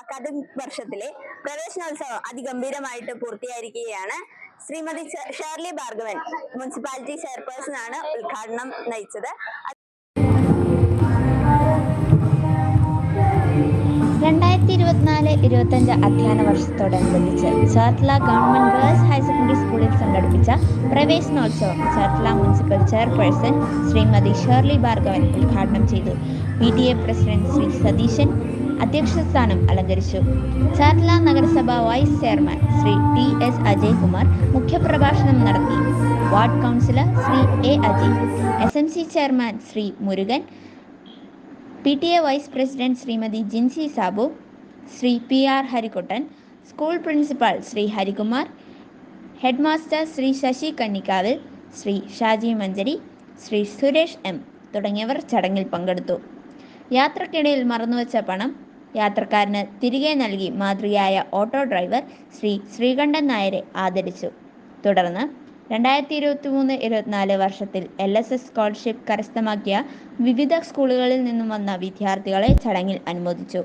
Academic വർഷത്തിലെ പ്രവേശനോത്സവം അതിഗംഭീരമായിട്ട് പൂർത്തിയായിരിക്കുകയാണ്. ശ്രീമതി ഷേർലി ഭാർഗവൻ മുനിസിപ്പാലിറ്റി ചെയർപേഴ്സൺ ആണ് ഉദ്ഘാടനം നയിച്ചത്. ഇരുപത്തിനാല് ഇരുപത്തഞ്ച് അധ്യയന വർഷത്തോടനുബന്ധിച്ച് Cherthala government girls higher secondary സ്കൂളിൽ സംഘടിപ്പിച്ച പ്രവേശനോത്സവം ചേർത്തല മുനിസിപ്പൽ ചെയർപേഴ്സൺ ശ്രീമതി ഷേർലി ഭാർഗവൻ ഉദ്ഘാടനം ചെയ്തു. P T A president Shri Satheesan അധ്യക്ഷസ്ഥാനം അലങ്കരിച്ചു. ചേർത്തല നഗരസഭ vice chairman Shri T S Ajay Kumar മുഖ്യപ്രഭാഷണം നടത്തി. Ward councillor Shri A Ajay S M C chairman Shri Murugan P T A vice president Shrimati Jincy Sabu Shri P R Harikuttan school principal Shri Harikumar head master Shri Sasi Kannikkavil Shri Shaji Manjari Shri Suresh M തുടങ്ങിയവർ ചടങ്ങിൽ പങ്കെടുത്തു. യാത്രക്കിടയിൽ മറന്നുവച്ച പണം യാത്രക്കാരന് തിരികെ നൽകി മാതൃകയായ ഓട്ടോ ഡ്രൈവർ ശ്രീ ശ്രീകണ്ഠൻ നായരെ ആദരിച്ചു. തുടർന്ന് രണ്ടായിരത്തി ഇരുപത്തി മൂന്ന് ഇരുപത്തിനാല് വർഷത്തിൽ എൽ എസ് എസ് സ്കോളർഷിപ്പ് കരസ്ഥമാക്കിയ വിവിധ സ്കൂളുകളിൽ നിന്നും വന്ന വിദ്യാർത്ഥികളെ ചടങ്ങിൽ അനുമോദിച്ചു.